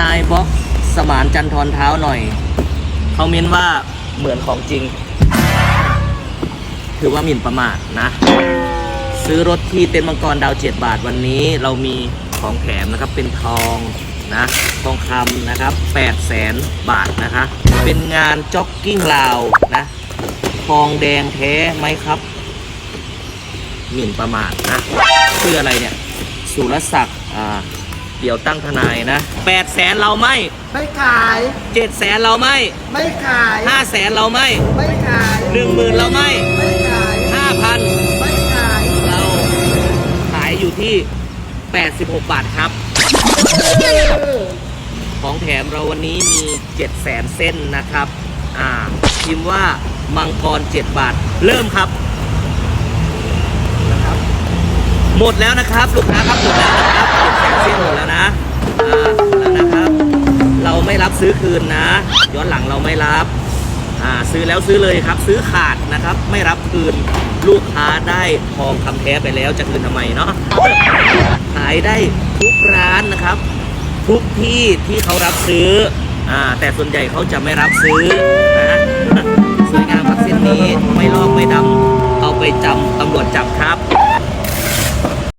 นายบล็อกสมานจันทรเท้าหน่อย เขาเม้นว่าเหมือนของจริง ถือว่าหมิ่นประมาทนะ ซื้อรถที่เต็นท์มังกรดาว7บาทวันนี้เรามีของแถมนะครับเป็นทองนะทองคำนะครับ8แสนบาทนะคะ เป็นงานจ็อกกิ้งลาวนะทองแดงแท้ไหมครับ หมิ่นประมาทนะชื่ออะไรเนี่ยสุรศักดิ์อ่า เดี๋ยวตั้งทนายนะ8แสนเราไม่ไม่ขาย7แสนเราไม่ไม่ขาย5แสนเราไม่ไม่ขาย1 0,000เราไม่ไม่ขาย5,000ไม่ขายเราขายอยู่ที่ 86 บาทครับ ของแถมเราวันนี้มี7แสนเส้นนะครับ อ่าพิมพ์ว่ามังกร 7 บาท เริ่มครับหมดแล้วนะครับ ลูกค้าครับหมดแล้วนะครับ7แสนเส้นหมดแล้วนะอ่าหมดแล้วนะครับ เราไม่รับซื้อคืนนะ ย้อนหลังเราไม่รับอ่าซื้อแล้วซื้อเลยครับ ซื้อขาดนะครับ ไม่รับคืนลูกค้าได้ทองคำแท้ไปแล้วจะคืนทำไมเนาะขายได้ทุกร้านนะครับ ทุกที่ที่เขารับซื้ออ่าแต่ส่วนใหญ่เขาจะไม่รับซื้อนะสวยงามครับเส้นนี้ไม่ลอกไม่ดำเอาไปจำตำรวจจับครับ